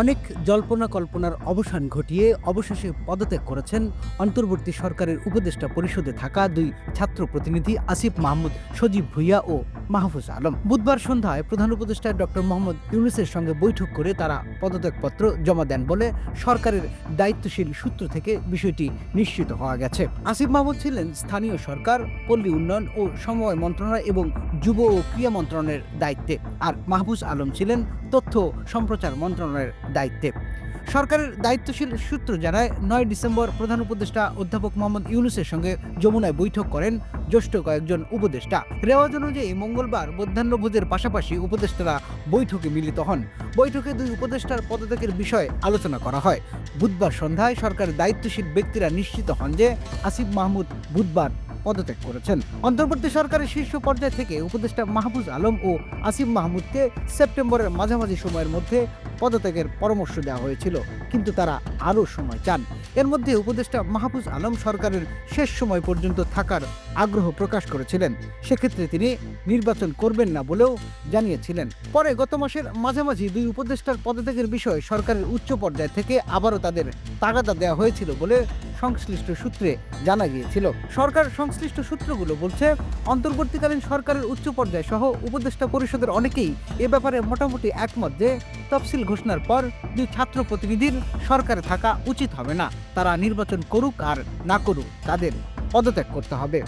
অনেক জল্পনা কল্পনার অবসান ঘটিয়ে অবশেষে পদত্যাগ করেছেন অন্তর্বর্তী সরকারের উপদেষ্টা পরিষদে থাকা দুই ছাত্র প্রতিনিধি আসিফ মাহমুদ, সজীব ভুইয়া ও মাহফুজ আলম। বুধবার সন্ধ্যায় প্রধান উপদেষ্টা ডক্টর মোহাম্মদ ইউনুসের সঙ্গে বৈঠক করে তারা পদত্যাগপত্র জমা দেন বলে সরকারের দায়িত্বশীল সূত্র থেকে বিষয়টি নিশ্চিত হওয়া গেছে। আসিফ মাহমুদ ছিলেন স্থানীয় সরকার, পল্লী উন্নয়ন ও সমবায় মন্ত্রণালয় এবং যুব ও ক্রীড়া মন্ত্রণালয়ের দায়িত্বে। আর মাহফুজ আলম ছিলেন তথ্য সম্প্রচার মন্ত্রণালয়ের দায়িত্বে। সরকারের দায়িত্বশীল সূত্র জানায়, নয় ডিসেম্বর প্রধান উপদেষ্টা অধ্যাপক মোহাম্মদ ইউনুসের সঙ্গে যমুনায় বৈঠক করেন জ্যেষ্ঠ কয়েকজন উপদেষ্টা। রেওয়াজ অনুযায়ী মঙ্গলবার মধ্যাহ্নভোজের পাশাপাশি উপদেষ্টারা বৈঠকে মিলিত হন। বৈঠকে দুই উপদেষ্টার পদত্যাগের বিষয়ে আলোচনা করা হয়। বুধবার সন্ধ্যায় সরকারের দায়িত্বশীল ব্যক্তিরা নিশ্চিত হন যে আসিফ মাহমুদ বুধবার পদত্যাগ করেছেন। অন্তর্বর্তী সরকারের শীর্ষ পর্যায় থেকে উপদেষ্টা মাহফুজ আলম ও আসিফ মাহমুদকে সেপ্টেম্বরের মাঝামাঝি সময়ের মধ্যে পদত্যাগের পরামর্শ দেওয়া হয়েছিল, কিন্তু তারা আরও সময় চান। এর মধ্যে উপদেষ্টা মাহফুজ আলম সরকারের শেষ সময় পর্যন্ত থাকার আগ্রহ প্রকাশ করেছিলেন। সেক্ষেত্রে তিনি নির্বাচন করবেন না বলেও জানিয়েছিলেন। পরে গত মাসের মাঝামাঝি দুই উপদেষ্টার পদত্যাগের বিষয়ে সরকারের উচ্চ পর্যায় থেকে আবারও তাদের তাগাদা দেওয়া হয়েছিল বলে সংশ্লিষ্ট সূত্রে জানা গিয়েছিল। সরকার সংশ্লিষ্ট সূত্রগুলো বলছে, অন্তর্বর্তীকালীন সরকারের উচ্চ পর্যায় সহ উপদেষ্টা পরিষদের অনেকেই এ ব্যাপারে মোটামুটি একমত যে, তফসিল ঘোষণার পর দুই ছাত্র প্রতিনিধির সরকারে থাকা উচিত হবে না, তারা নির্বাচন করুক আর না করুক তাদের পদত্যাগ করতে হবে।